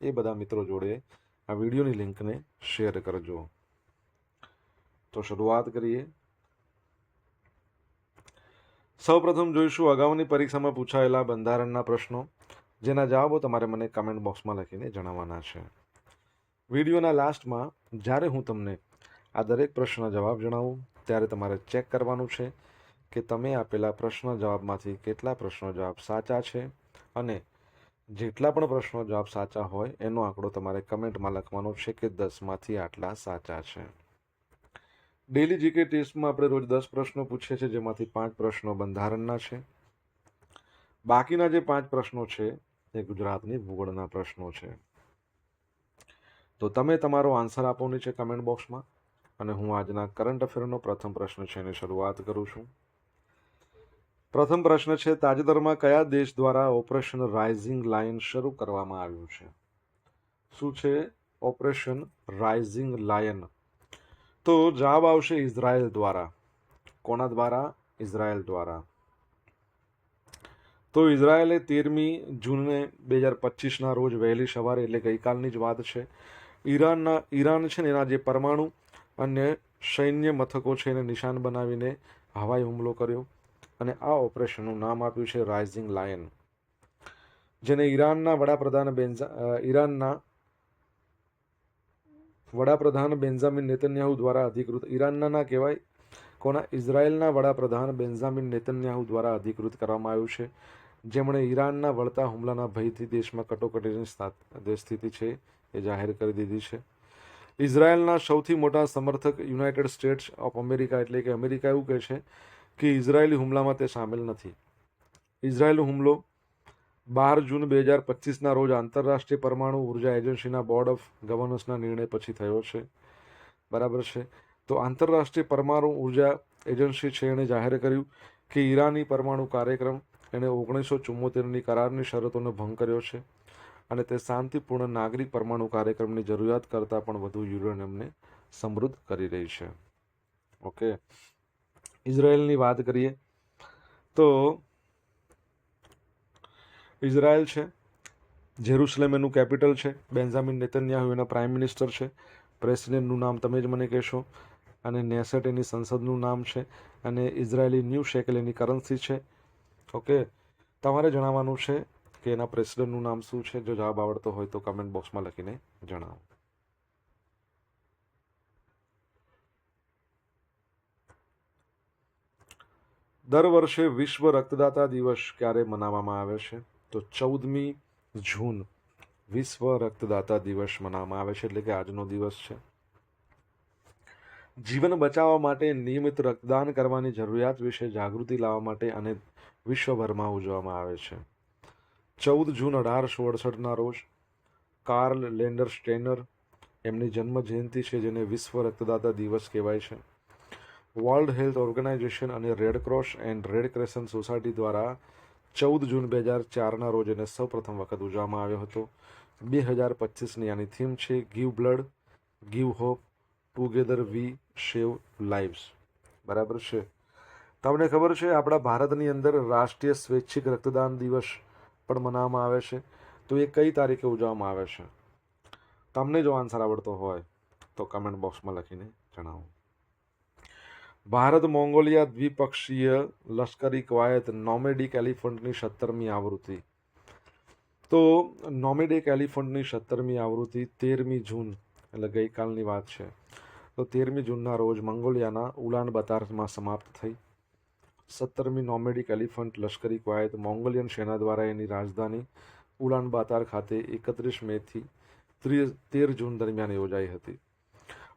એ બધા મિત્રો જોડે આ વિડીયોની લિંકને શેર કરજો. તો શરૂઆત કરીએ. સૌપ્રથમ જોઈશું અગાઉની પરીક્ષામાં પૂછાયેલા બંધારણના પ્રશ્નો, જેના જવાબો તમારે મને કમેન્ટ બોક્સમાં લખીને જણાવવાના છે. વિડીયોના લાસ્ટમાં, જ્યારે હું તમને આ દરેક પ્રશ્નના જવાબ જણાવું, ત્યારે તમારે ચેક કરવાનું છે કે તમે આપેલા પ્રશ્ન જવાબમાંથી કેટલા પ્રશ્નો જવાબ સાચા છે અને જેટલા પણ પ્રશ્નો જવાબ સાચા હોય, એનો આંકડો તમારે કમેન્ટમાં લખવાનો છે કે દસમાંથી આટલા સાચા છે. ડેલી જીકે ટેસ્ટમાં આપણે રોજ દસ પ્રશ્નો પૂછીએ છીએ, જેમાંથી પાંચ પ્રશ્નો બંધારણના છે. બાકીના જે પાંચ પ્રશ્નો છે, એ ગુજરાતની ભૂગોળના પ્રશ્નો છે. તો તમે તમારો આન્સર આપો નીચે કમેન્ટ બોક્સમાં, અને હું આજના કરંટ અફેરનો પ્રથમ પ્રશ્ન છે, એની શરૂઆત કરું છું. પ્રથમ પ્રશ્ન છે, તાજેતરમાં કયા દેશ દ્વારા ઓપરેશન રાઇઝિંગ લાયન શરૂ કરવામાં આવ્યું છે? શું છે ઓપરેશન રાઇઝિંગ લાયન તો જવાબ આવશે ઇઝરાયલ દ્વારા. કોના દ્વારા? ઇઝરાયલ દ્વારા. તો ઇઝરાયલે તેરમી જૂને બે હજાર પચીસના રોજ વહેલી સવારે, એટલે ગઈકાલની જ વાત છે, ઈરાનના, ઈરાન છે ને એના જે પરમાણુ અને સૈન્ય મથકો છે એને નિશાન બનાવીને હવાઈ હુમલો કર્યો. અને આ ઓપરેશનનું નામ આપ્યું છે રાઇઝિંગ લાયન જેને ઈરાનના વડાપ્રધાન બેન્ઝા ઈરાનના વડાપ્રધાન બેન્ઝામિન નેતન્યાહુ દ્વારા અધિકૃત, ઈરાનના ના કહેવાય, કોના ઇઝરાયેલના વડાપ્રધાન બેન્ઝામિન નેતન્યાહુ દ્વારા અધિકૃત કરવામાં આવ્યું છે. જેમણે ઈરાનના વળતા હુમલાના ભયથી દેશમાં કટોકટીની સ્થા- સ્થિતિ છે એ જાહેર કરી દીધી છે. ઇઝરાયેલના સૌથી મોટા સમર્થક યુનાઇટેડ સ્ટેટ્સ ઓફ અમેરિકા એટલે કે અમેરિકા એવું કહે છે કે ઇઝરાયેલી હુમલામાં તે સામેલ નથી. ઇઝરાયેલ હુમલો બાર જૂન બે હજાર પચીસના રોજ આંતરરાષ્ટ્રીય પરમાણુ ઊર્જા એજન્સીના બોર્ડ ઓફ ગવર્નર્સના નિર્ણય પછી થયો છે. બરાબર છે? તો આંતરરાષ્ટ્રીય પરમાણુ ઊર્જા એજન્સી છે એણે જાહેર કર્યું કે ઈરાની પરમાણુ કાર્યક્રમ એણે ઓગણીસો ચુમ્મોતેરની કરારની શરતોનો ભંગ કર્યો છે અને તે શાંતિપૂર્ણ નાગરિક પરમાણુ કાર્યક્રમની જરૂરિયાત કરતાં પણ વધુ યુરેનિયમને સમૃદ્ધ કરી રહી છે. ઓકે. ઇઝરાયલની વાત કરીએ, તો ઇઝરાયલ છે જેરુસલેમ એનું કેપિટલ છે બેન્ઝામિન નેતન્યાહુ એના પ્રાઇમ મિનિસ્ટર છે, પ્રેસિડેન્ટનું નામ તમે જ મને કહેશો, અને નેસેટ એની સંસદનું નામ છે, અને ઇઝરાયેલી ન્યૂ શેકલ એની કરન્સી છે, ઓકે? તમારે જણાવવાનું છે કે એના પ્રેસિડેન્ટનું નામ શું છે? જો જવાબ આવડતો હોય તો કમેન્ટ બોક્સમાં લખીને જણાવો. દર વર્ષે વિશ્વ રક્તદાતા દિવસ ક્યારે મનાવવામાં આવે છે? તો ચૌદમી જૂન વિશ્વ રક્તદાતા દિવસ મનાવવામાં આવે છે, એટલે કે આજનો દિવસ છે. જીવન બચાવવા માટે નિયમિત રક્તદાન કરવાની જરૂરિયાત વિશે જાગૃતિ લાવવા માટે અને વિશ્વભરમાં ઉજવવામાં આવે છે. ચૌદ જૂન અઢારસો અડસઠના રોજ કાર્લ લેન્ડર સ્ટેનર એમની જન્મ જયંતિ છે, જેને વિશ્વ રક્તદાતા દિવસ કહેવાય છે. વર્લ્ડ હેલ્થ ઓર્ગેનાઇઝેશન અને Red Cross and Red Crescent Society દ્વારા ચૌદ જૂન બે હજાર ચારના રોજ એને સૌપ્રથમ વખત ઉજવવામાં આવ્યો હતો. બે હજાર પચીસની આની થીમ છે give blood give hope together we save lives બરાબર છે? તમને ખબર છે આપણા ભારતની અંદર રાષ્ટ્રીય સ્વૈચ્છિક રક્તદાન દિવસ પણ મનાવવામાં આવે છે. તો એ કઈ તારીખે ઉજવવામાં આવે છે? તમને જો આન્સર આવડતો હોય, તો કમેન્ટ બોક્સમાં લખીને જણાવો. ભારત, મોંગોલિયા દ્વિપક્ષીય લશ્કરી કવાયત નોમેડિક એલિફન્ટની સત્તરમી આવૃત્તિ. તો નોમેડિક એલિફન્ટની સત્તરમી આવૃત્તિ તેરમી જૂન, એટલે ગઈકાલની વાત છે. તો તેરમી જૂનના રોજ મંગોલિયાના ઉલાન બતારમાં સમાપ્ત થઈ. સત્તરમી નોમેડિક એલિફન્ટ લશ્કરી કવાયત મોંગોલિયન સેના દ્વારા એની રાજધાની ઉલાન બાતાર ખાતે એકત્રીસ મેથી ત્રીસ, તેર જૂન દરમિયાન યોજાઈ હતી.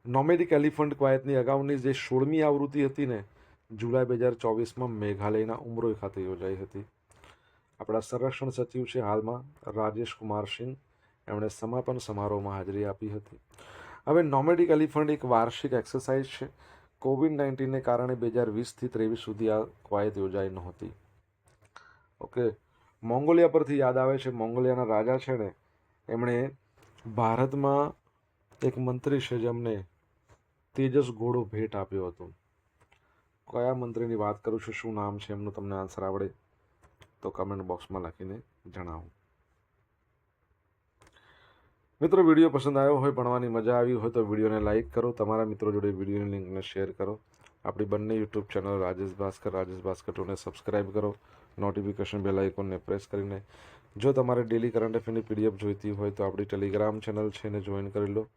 નોમેડિક એલિફન્ટ ક્વાયતની અગાઉની જે સોળમી આવૃત્તિ હતી ને, જુલાઈ બે હજાર ચોવીસમાં મેઘાલયના ઉમરોઈ ખાતે યોજાઈ હતી. આપણા સંરક્ષણ સચિવ છે હાલમાં રાજેશ કુમાર સિંહ. એમણે સમાપન સમારોહમાં હાજરી આપી હતી. હવે નોમેડિક એલિફન્ટ એક વાર્ષિક એક્સરસાઇઝ છે. કોવિડ નાઇન્ટીનને કારણે બે હજાર વીસથી ત્રેવીસ સુધી આ કવાયત યોજાઈ નહોતી. ઓકે, મોંગોલિયા પરથી યાદ આવે છે. મોંગોલિયાના રાજા છે ને, એમણે ભારતમાં એક મંત્રી છે જેમને તેજસ ઘોડો ભેટ આપ્યો હતો. કયા મંત્રીની વાત કરું છું, શું નામ છે, એમનું તમને આન્સર આવડે તો કમેન્ટ બોક્સમાં લખીને જણાવો. મિત્રો, વીડિયો પસંદ આવ્યો હોય, ભણવાની મજા આવી હોય તો વિડીયોને લાઇક કરો, તમારા મિત્રો જોડે વિડીયોની લિંકને શેર કરો. આપણી બંને યુટ્યુબ ચેનલ રાજેશ ભાસ્કર રાજેશ ભાસ્કર ટુને સબસ્ક્રાઇબ કરો. નોટિફિકેશન બેલ આઇકોનને પ્રેસ કરીને જો તમારે ડેલી કરંટ અફેરની પીડીએફ જોઈતી હોય તો આપણી ટેલિગ્રામ ચેનલ છે એને જોઈન કરી લો.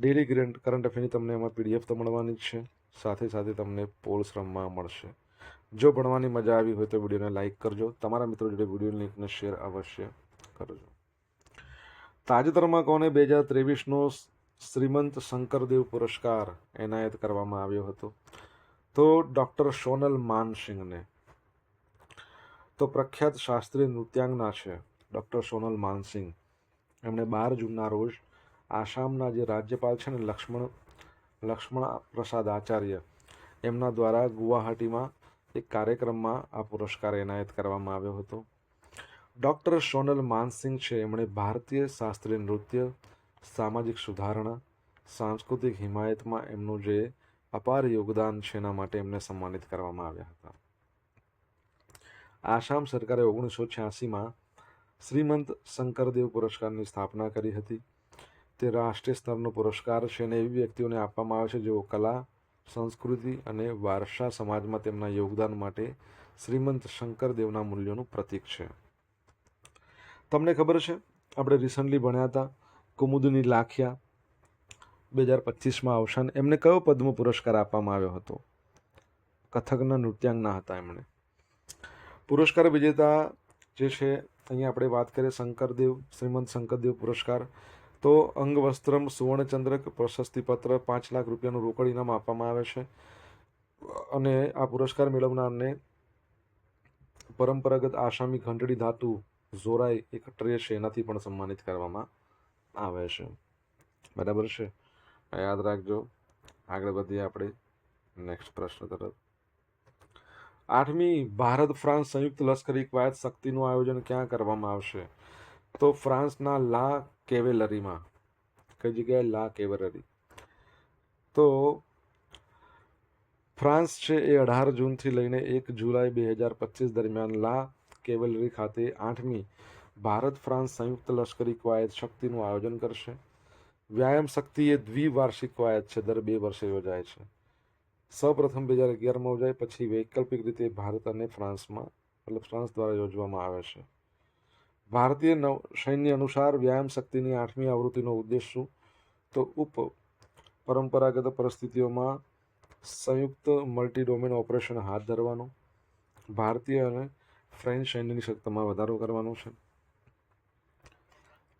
ડેલી ગ્રેન્ટ કરંટ અફેરની તમને એમાં પીડીએફ તો મળવાની જ છે. સાથે સાથે તમને પોલ્સ રમવા મળશે. જો ભણવાની મજા આવી હોય તો વિડીયોને લાઇક કરજો. તમારા મિત્રો જોડે વીડિયો લિંકને શેર અવશ્ય કરજો. તાજેતરમાં કોને બે હજાર ત્રેવીસનો શ્રીમંત શંકરદેવ પુરસ્કાર એનાયત કરવામાં આવ્યો હતો. તો ડૉક્ટર સોનલ માનસિંહને. તો પ્રખ્યાત શાસ્ત્રીય નૃત્યાંગના છે ડૉક્ટર સોનલ માનસિંહ. એમણે બાર જૂનના રોજ આસામના જે રાજ્યપાલ છે ને લક્ષ્મણ લક્ષ્મણ પ્રસાદ આચાર્ય, એમના દ્વારા ગુવાહાટીમાં એક કાર્યક્રમમાં આ પુરસ્કાર એનાયત કરવામાં આવ્યો હતો. ડૉક્ટર સોનલ માનસિંહ છે. એમણે ભારતીય શાસ્ત્રીય નૃત્ય, સામાજિક સુધારણા, સાંસ્કૃતિક હિમાયતમાં એમનું જે અપાર યોગદાન છે એના માટે એમને સન્માનિત કરવામાં આવ્યા હતા. આસામ સરકારે ઓગણીસો છ્યાસીમાં શ્રીમંત શંકરદેવ પુરસ્કારની સ્થાપના કરી હતી. તે રાષ્ટ્રીય સ્તરનો પુરસ્કાર છે અને એવી વ્યક્તિઓને આપવામાં આવે છે જેઓ કલા, સંસ્કૃતિ અને વારસા સમાજમાં તેમના યોગદાન માટે શ્રીમંત શંકરદેવના મૂલ્યોનું પ્રતીક છે. તમને ખબર છે, આપણે રિસન્ટલી ભણ્યા હતા, કુમુદની લાખિયા, બે હજાર પચીસમાં અવસાન, એમને કયો પદ્મ પુરસ્કાર આપવામાં આવ્યો હતો? કથકના નૃત્યાંગના હતા એમણે. પુરસ્કાર વિજેતા જે છે, અહીંયા આપણે વાત કરીએ શંકરદેવ, શ્રીમંત શંકરદેવ પુરસ્કાર તો અંગવસ્ત્રમ સુવર્ણચંદ્રક પ્રશસ્તિપત્ર પાંચ લાખ રૂપિયાનું રોકડ ઇનામ આપવામાં આવે છે. અને આ પુરસ્કાર મેળવનારને પરંપરાગત આસામી ઘંટડી ધાતુ ઝોરાઈ એક ટ્રે છે, એનાથી પણ સન્માનિત કરવામાં આવે છે. બરાબર છે? યાદ રાખજો. આગળ વધીએ આપણે નેક્સ્ટ પ્રશ્ન તરફ. આઠમી, ભારત ફ્રાન્સ સંયુક્ત લશ્કરી કવાયત શક્તિનું આયોજન ક્યાં કરવામાં આવશે? તો ફ્રાન્સના લા કેવેલરીમાં કઈ જગ્યાએ લા કેવેલરી તો ફ્રાન્સ છે એ અઢાર જૂનથી લઈને એક જુલાઈ બે હજાર પચીસ દરમિયાન લા કેવેલરી ખાતે આઠમી ભારત ફ્રાન્સ સંયુક્ત લશ્કરી કવાયત શક્તિનું આયોજન કરશે. વ્યાયામ શક્તિ એ દ્વિવાર્ષિક કવાયત છે, દર બે વર્ષે યોજાય છે. સૌપ્રથમ બે હજાર અગિયારમાં યોજાય, પછી વૈકલ્પિક રીતે ભારત અને ફ્રાન્સમાં, મતલબ ફ્રાન્સ દ્વારા યોજવામાં આવે છે. ભારતીય નવ સૈન્ય અનુસાર વ્યાયામ શક્તિની આઠમી આવૃત્તિનો ઉદ્દેશ શું? તો ઉપ પરંપરાગત પરિસ્થિતિઓમાં સંયુક્ત મલ્ટી ડોમેન ઓપરેશન હાથ ધરવાનો, ભારતીય અને ફ્રેન્ચ સૈન્યની શક્તિમાં વધારો કરવાનો છે.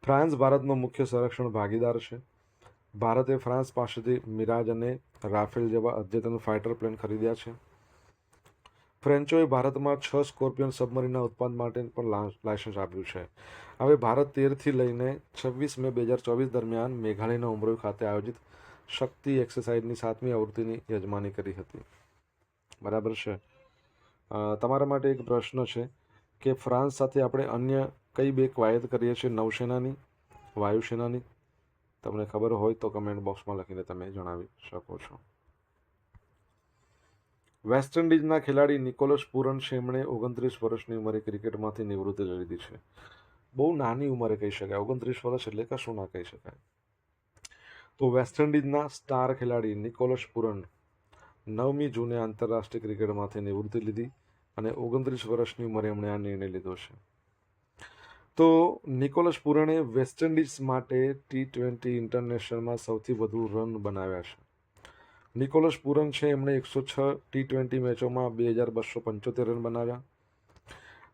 ફ્રાન્સ ભારતનો મુખ્ય સંરક્ષણ ભાગીદાર છે. ભારતે ફ્રાન્સ પાસેથી મિરાજ અને રાફેલ જેવા અદ્યતન ફાઇટર પ્લેન ખરીદ્યા છે. ફ્રેન્ચોએ ભારતમાં છ સ્કોર્પિયન સબમરીનના ઉત્પાદન માટે પણ લાયસન્સ આપ્યું છે. હવે ભારત તેરથી લઈને છવ્વીસ મે બે હજાર ચોવીસ દરમિયાન મેઘાલયના ઉમરોઈ ખાતે આયોજિત શક્તિ એક્સરસાઇઝની સાતમી આવૃત્તિની યજમાની કરી હતી. બરાબર છે? તમારા માટે એક પ્રશ્ન છે કે ફ્રાન્સ સાથે આપણે અન્ય કઈ બે કવાયત કરીએ છીએ? નૌસેનાની? વાયુસેનાની? તમને ખબર હોય તો કમેન્ટ બોક્સમાં લખીને તમે જણાવી શકો છો. વેસ્ટ ઇન્ડિઝના ખેલાડી નિકોલસ પૂરણ છે એમણે ઓગણત્રીસ વર્ષની ઉંમરે ક્રિકેટમાંથી નિવૃત્તિ લઈ લીધી છે. બહુ નાની ઉંમરે કહી શકાય, ઓગણત્રીસ વર્ષ એટલે કશું ના કહી શકાય. તો વેસ્ટ ઇન્ડિઝના સ્ટાર ખેલાડી નિકોલસ પૂરણ નવમી જૂને આંતરરાષ્ટ્રીય ક્રિકેટમાંથી નિવૃત્તિ લીધી અને ઓગણત્રીસ વર્ષની ઉંમરે એમણે આ નિર્ણય લીધો છે. તો નિકોલસ પૂરણે વેસ્ટ ઇન્ડિઝ માટે ટી ટ્વેન્ટી ઇન્ટરનેશનલમાં સૌથી વધુ રન બનાવ્યા છે. નિકોલસ પૂરન છે, એમણે એકસો છ ટી ટ્વેન્ટી મેચોમાં બે હજાર બસો પંચોતેર રન બનાવ્યા.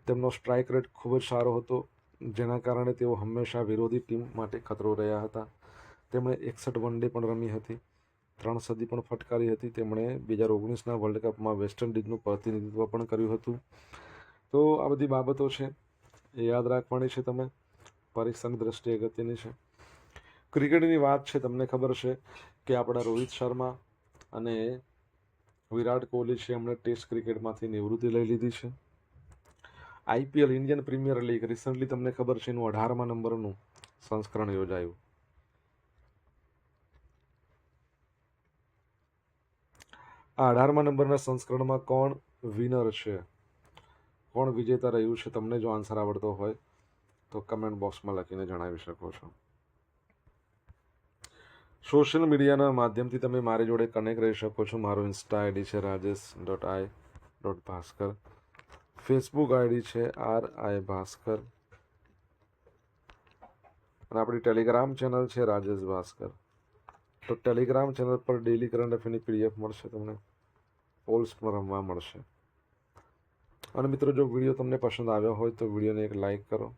તેમનો સ્ટ્રાઇક રેટ ખૂબ જ સારો હતો, જેના કારણે તેઓ હંમેશા વિરોધી ટીમ માટે ખતરો રહ્યા હતા. તેમણે એકસઠ વન ડે પણ રમી હતી, ત્રણ સદી પણ ફટકારી હતી. તેમણે બે હજાર ઓગણીસના વર્લ્ડ કપમાં વેસ્ટ ઇન્ડિઝનું પ્રતિનિધિત્વ પણ કર્યું હતું. તો આ બધી બાબતો છે, એ યાદ રાખવાની છે તમે. પરીક્ષાની દ્રષ્ટિએ અગત્યની છે. ક્રિકેટની વાત છે, તમને ખબર છે કે આપણા રોહિત શર્મા અને વિરાટ કોહલી છે, એમણે ટેસ્ટ ક્રિકેટમાંથી નિવૃત્તિ લઈ લીધી છે. IPL Indian Premier League recently તમને ખબર છે, એનું અઢારમા નંબરનું સંસ્કરણ યોજાયું. આ અઢારમા નંબરના સંસ્કરણમાં કોણ વિનર છે? કોણ વિજેતા રહ્યું છે, તમને જો આન્સર આવડતો હોય, તો કમેન્ટ બોક્સમાં લખીને જણાવી શકો છો. સોશિયલ મીડિયાના માધ્યમથી તમે મારી જોડે કનેક્ટ રહી શકો છો. મારો ઇન્સ્ટા આઈડી છે Rajesh dot I dot Bhaskar Facebook ID છે આર આઈ ભાસ્કર. અને આપણી ટેલિગ્રામ ચેનલ છે રાજેશ ભાસ્કર તો ટેલિગ્રામ ચેનલ પર ડેલી કરંટ અફેરની પીડીએફ મળશે તમને. પોલ્સ પણ રમવા મળશે. અને મિત્રો, જો વીડિયો તમને પસંદ આવ્યો હોય તો વિડીયોને એક લાઈક કરો.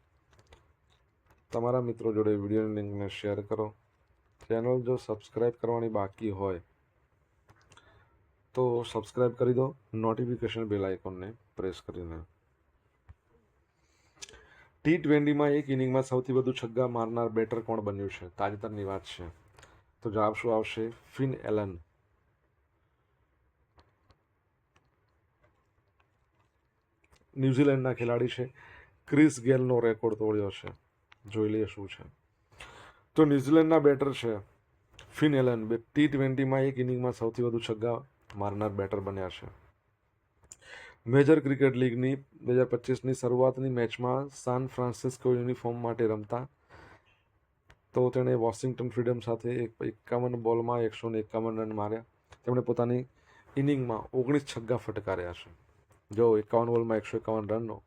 તમારા મિત્રો જોડે વિડીયોની લિંકને શેર કરો. ચેનલ જો સબસ્ક્રાઈબ કરવાની બાકી હોય, તો સબસ્ક્રાઈબ કરી દો, નોટિફિકેશન બેલ આઇકોનને પ્રેસ કરીને. ટી ટ્વેન્ટીમાં એક ઇનિંગમાં સૌથી વધુ છગ્ગા મારનાર બેટર કોણ બન્યું છે? તાજેતરની વાત છે. તો જવાબ શું આવશે? Fin Allan. ન્યૂઝીલેન્ડના ખેલાડી છે. ક્રિસ ગેલનો રેકોર્ડ તોડ્યો છે. જોઈ લઈએ શું છે. તો ન્યૂઝીલેન્ડના બેટર છે. ફિન એલન બે ટી ટ્વેન્ટીમાં એક ઇનિંગમાં સૌથી વધુ છગ્ગા મારનાર બેટર બન્યા છે. મેજર ક્રિકેટ લીગની બે હજાર પચીસની શરૂઆતની મેચમાં સાન ફ્રાન્સિસ્કો યુનિફોર્મ માટે રમતા. તો તેણે વોશિંગ્ટન ફ્રીડમ સાથે એક એકાવન બોલમાં એકસો ને એકાવન રન માર્યા. તેમણે પોતાની ઇનિંગમાં ઓગણીસ છગ્ગા ફટકાર્યા છે. જો એકાવન બોલમાં એકસો એકાવન રનનો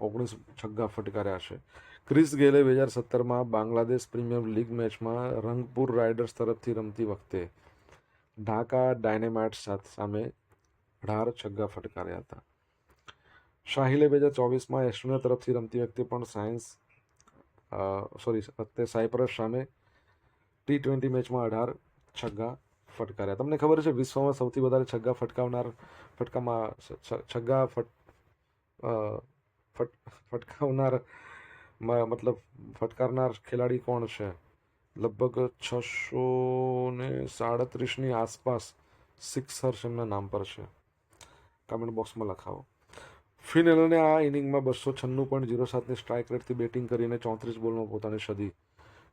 ઓગણીસ છગ્ગા ફટકાર્યા છે. ક્રિસ ગેલે બે હજાર સત્તરમાં બાંગ્લાદેશ પ્રીમિયર લીગ મેચમાં રંગપુર રાઇડર્સ તરફથી રમતી વખતે ઢાકા ડાયનેમાઇટ્સ સામે અઢાર છગ્ગા ફટકાર્યા હતા. શાહિલે બે હજાર ચોવીસમાં એસ્ટોનિયા તરફથી રમતી વખતે પણ સાયન્સ સોરી અત્યારે સાયપ્રસ સામે ટી ટ્વેન્ટી મેચમાં અઢાર છગ્ગા ફટકાર્યા. તમને ખબર છે, વિશ્વમાં સૌથી વધારે છગ્ગા ફટકાવનાર, ફટકામાં છગ્ગા ફટ, ફટકાવનાર મતલબ ફટકારનાર ખેલાડી કોણ છે? લગભગ છસો ને સાડત્રીસની આસપાસ સિક્સર્સ એમના નામ પર છે. કમેન્ટ બોક્સમાં લખાવો. ફિનલને આ ઇનિંગમાં બસો છન્નું પોઈન્ટ જીરો સાતની સ્ટ્રાઇક રેટથી બેટિંગ કરીને ચોત્રીસ બોલમાં પોતાની સદી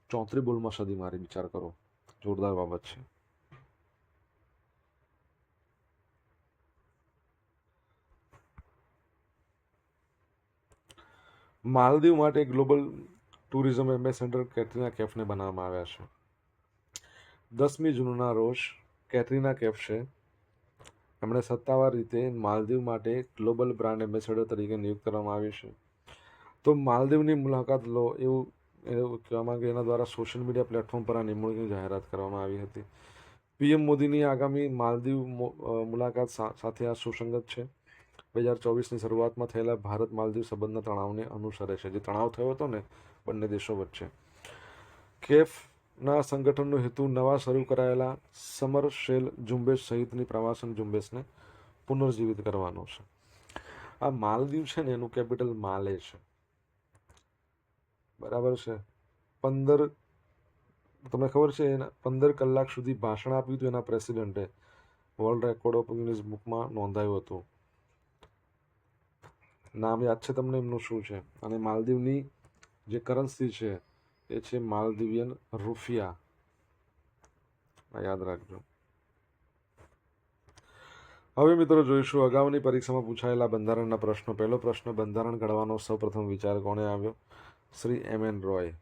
ચોત્રીસ બોલમાં સદી મારી વિચાર કરો. જોરદાર બાબત છે. માલદીવ માટે ગ્લોબલ ટુરિઝમ એમ્બેસેડર કેટરીના કેફને બનાવવામાં આવ્યા છે. દસમી જૂનના રોજ કેટરીના કેફ છે એમણે સત્તાવાર રીતે માલદીવ માટે ગ્લોબલ બ્રાન્ડ એમ્બેસેડર તરીકે નિયુક્ત કરવામાં આવી છે. તો માલદીવની મુલાકાત લો એવું એવું કહેવામાં માંગે એના દ્વારા સોશિયલ મીડિયા પ્લેટફોર્મ પર આ નિમણૂકની જાહેરાત કરવામાં આવી હતી. પીએમ મોદીની આગામી માલદીવ મુલાકાત સાથે આ સુસંગત છે. બે હજાર ચોવીસની શરૂઆતમાં થયેલા ભારત માલદીવ સંબંધના તણાવને અનુસરે છે. જે તણાવ થયો હતો ને, બંને દેશો વચ્ચે. કેફના સંગઠનનો હેતુ નવા શરૂ કરાયેલા સમર શેલ ઝુંબેશ સહિતની પ્રવાસન ઝુંબેશને પુનર્જીવિત કરવાનો છે. આ માલદીવ છે ને, એનું કેપિટલ માલે છે. બરાબર છે? પંદર, તમને ખબર છે એના, પંદર કલાક સુધી ભાષણ આપ્યું હતું એના પ્રેસિડેન્ટે. વર્લ્ડ રેકોર્ડ ઓફ ગિનિસ બુકમાં નોંધાયું હતું. નામ યાદ છે તમને એમનું શું છે? અને માલદીવની જે કરન્સી છે, એ છે માલદીવિયન રૂફિયા. યાદ રાખજો. હવે મિત્રો જોઈશું અગાઉની પરીક્ષામાં પૂછાયેલા બંધારણના પ્રશ્નો. પહેલો પ્રશ્ન, બંધારણ ઘડવાનો સૌપ્રથમ વિચાર કોણે આવ્યો? Shri M N Roy.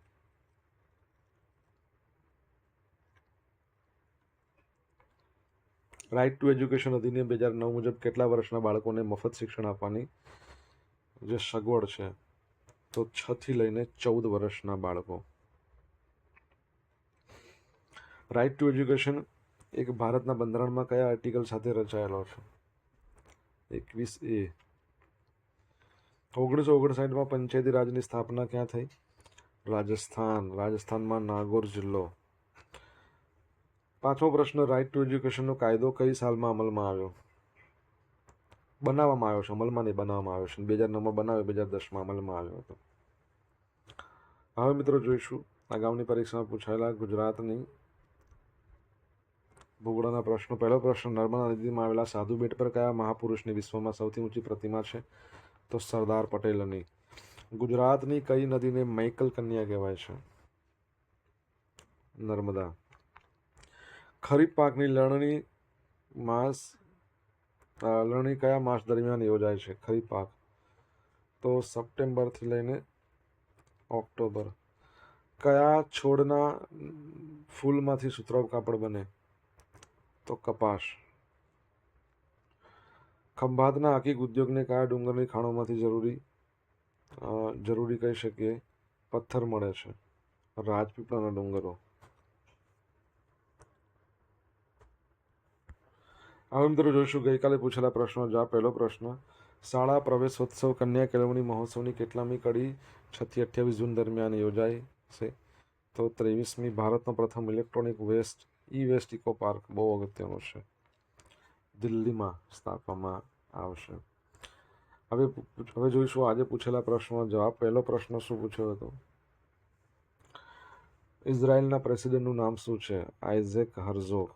Right to education અધિનિયમ બે હજાર નવ મુજબ કેટલા વર્ષના બાળકોને મફત શિક્ષણ આપવાની જે સગવડ છે, તો છ થી લઈને ચૌદ વર્ષના બાળકો. રાઇટ ટુ એજ્યુકેશન એક ભારતના બંધારણમાં કયા આર્ટિકલ સાથે રચાયેલો છે? એકવીસ એ. ઓગણીસો ઓગણસાઠમાં પંચાયતી રાજની સ્થાપના ક્યાં થઈ? રાજસ્થાન. રાજસ્થાનમાં નાગોર જિલ્લો. પાંચમો પ્રશ્ન રાઇટ ટુ એજ્યુકેશનનો કાયદો કઈ સાલમાં અમલમાં આવ્યો? બનાવવામાં આવ્યો છે, અમલમાં નહીં બનાવવામાં આવ્યો છે. બે હજાર નવમાં બનાવ્યો, બે હજાર દસમાં અમલમાં આવ્યો હતો. હવે મિત્રો જોઈશું અગાઉની પરીક્ષામાં પૂછાયેલા ગુજરાતની ભૂગોળના પ્રશ્નો. પહેલો પ્રશ્ન, નર્મદા નદીમાં આવેલા સાધુ બેટ પર કયા મહાપુરુષની વિશ્વમાં સૌથી ઊંચી પ્રતિમા છે? તો સરદાર પટેલની. ગુજરાતની કઈ નદીને મૈકલ કન્યા કહેવાય છે? નર્મદા. ખરીફ પાકની લણણી માસ લણણી કયા માસ દરમિયાન યોજાય છે? ખરીફ પાક. તો સપ્ટેમ્બરથી લઈને ઓક્ટોબર. કયા છોડના ફૂલમાંથી સુતરાઉ કાપડ બને? તો કપાસ. ખંભાતના આખી ઉદ્યોગને કયા ડુંગરની ખાણોમાંથી જરૂરી જરૂરી કહી શકીએ? પથ્થર મળે છે. રાજપીપળાના ડુંગરો. હવે મિત્રો જોઈશું. ગઈકાલે પૂછેલા પ્રશ્નો જવાબ પહેલો પ્રશ્ન. શાળા પ્રવેશોત્સવ, કન્યા કેળવણી મહોત્સવની કેટલામી કડી, છથી અઠ્યાવીસ જૂન દરમિયાન યોજાઈ છે. તો ત્રેવીસમી ભારતનો પ્રથમ electronic waste E waste eco park બહુ અગત્યનો છે. દિલ્હીમાં સ્થાપવામાં આવશે. હવે હવે જોઈશું આજે પૂછેલા પ્રશ્નનો જવાબ. પહેલો પ્રશ્ન શું પૂછ્યો હતો? ઇઝરાયલના પ્રેસિડેન્ટનું નામ શું છે? Isaac Herzog.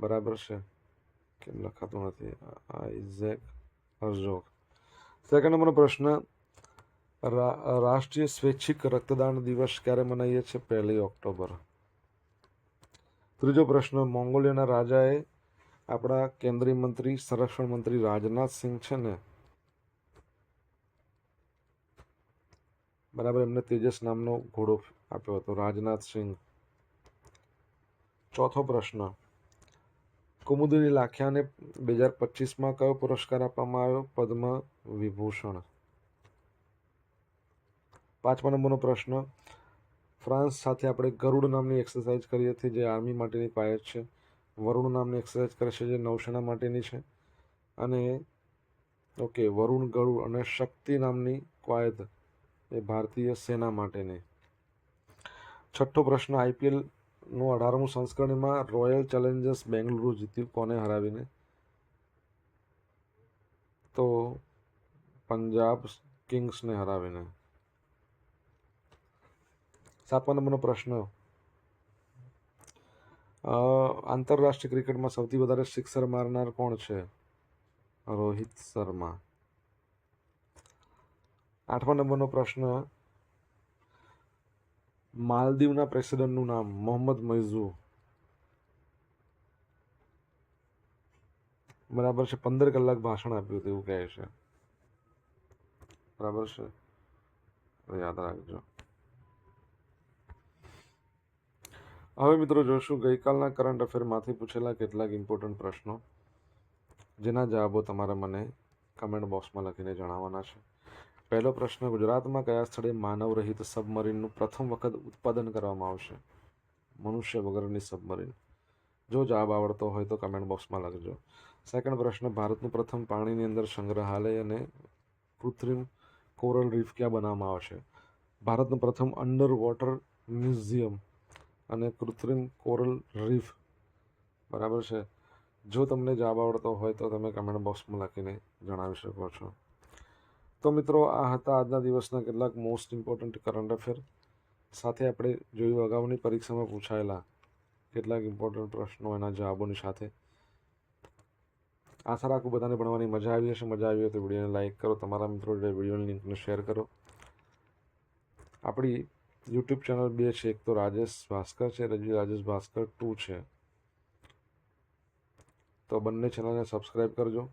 બરાબર છે કેમ લખાતું નથી આઇઝેક હર્ઝોગ સેકન્ડ નંબરનો પ્રશ્ન રાષ્ટ્રીય સ્વૈચ્છિક રક્તદાન દિવસ ક્યારે મનાવીએ છીએ પહેલી ઓક્ટોબર ત્રીજો પ્રશ્ન મોંગોલિયાના રાજાએ આપણા કેન્દ્રીય મંત્રી સંરક્ષણ મંત્રી રાજનાથ સિંહ છે ને બરાબર એમને તેજસ નામનો ઘોડો આપ્યો હતો રાજનાથ સિંહ ચોથો પ્રશ્ન કુમુદની લાખિયાને બે હજાર પચીસમાં કયો પુરસ્કાર આપવામાં આવ્યો? પદ્મ, વિભૂષણ. પાંચમા નંબરનો પ્રશ્ન. ફ્રાન્સ સાથે આપણે ગરુડ નામની એક્સરસાઇઝ કરી હતી જે આર્મી માટેની પાયત છે. વરુણ નામની એક્સરસાઇઝ કરે છે જે નૌસેના માટેની છે. અને ઓકે, વરુણ, ગરુડ અને શક્તિ નામની કવાયત એ ભારતીય સેના માટેની. છઠ્ઠો પ્રશ્ન, આઈપીએલ નું અઢારમું સંસ્કરણમાં રોયલ ચેલેન્જર્સ બેંગલુરુ જીત્યું. કોને હરાવીને? તો પંજાબ કિંગ્સને હરાવીને. સાતમા નંબરનો પ્રશ્ન. આંતરરાષ્ટ્રીય ક્રિકેટમાં સૌથી વધારે સિક્સર મારનાર કોણ છે? રોહિત શર્મા. આઠમા નંબરનો પ્રશ્ન. માલદીવના પ્રેસિડેન્ટનું નામ મોહમ્મદ મૈઝુ. બરાબર છે, પંદર કલાક ભાષણ આપ્યું હતું, એવું કહે છે. બરાબર છે. યાદ રાખજો. હવે મિત્રો જોશું, ગઈકાલના કરંટ અફેરમાંથી પૂછેલા કેટલાક ઇમ્પોર્ટન્ટ પ્રશ્નો, જેના જવાબો તમારે મને કમેન્ટ બોક્સમાં લખીને જણાવવાના છે. પહેલો પ્રશ્ન, ગુજરાતમાં કયા સ્થળે માનવ રહિત સબમરીનનું પ્રથમ વખત ઉત્પાદન કરવામાં આવશે? મનુષ્ય વગરની સબમરીન. જો જવાબ આવડતો હોય તો કમેન્ટ બોક્સમાં લખજો. સેકન્ડ પ્રશ્ન, ભારતનું પ્રથમ પાણીની અંદર સંગ્રહાલય અને કૃત્રિમ કોરલ રીફ ક્યાં બનાવવામાં આવશે? ભારતનું પ્રથમ અંડર વોટર મ્યુઝિયમ અને કૃત્રિમ કોરલ રીફ. બરાબર છે? જો તમને જવાબ આવડતો હોય તો તમે કમેન્ટ બોક્સમાં લખીને જણાવી શકો છો. તો મિત્રો, આ હતા આજના દિવસના કેટલાક મોસ્ટ ઇમ્પોર્ટન્ટ કરંટ અફેર સાથે આપણે જોયું અગાઉની પરીક્ષામાં પૂછાયેલા કેટલાક ઇમ્પોર્ટન્ટ પ્રશ્નો એના જવાબોની સાથે. આશા રાખું બધાને ભણવાની મજા આવી હશે. મજા આવી હોય તો વિડીયોને લાઇક કરો. તમારા મિત્રો વિડીયોની લિંકને શેર કરો. આપણી યુટ્યુબ ચેનલ બે છે. એક તો રાજેશ ભાસ્કર છે. રજી રાજેશ ભાસ્કર ટુ છે. તો બંને ચેનલને સબસ્ક્રાઈબ કરજો.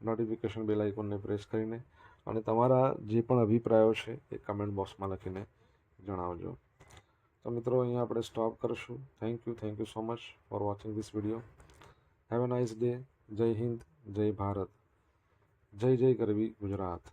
નોટિફિકેશન બેલ આઇકોનને પ્રેસ કરીને. અને તમારા જે પણ અભિપ્રાયો છે એ કમેન્ટ બોક્સમાં લખીને જણાવજો. તો મિત્રો, અહીંયા આપણે સ્ટોપ કરીશું. Thank you thank you so much for watching this video have a nice day Jai Hind, Jai Bharat. જય જય કરવી ગુજરાત.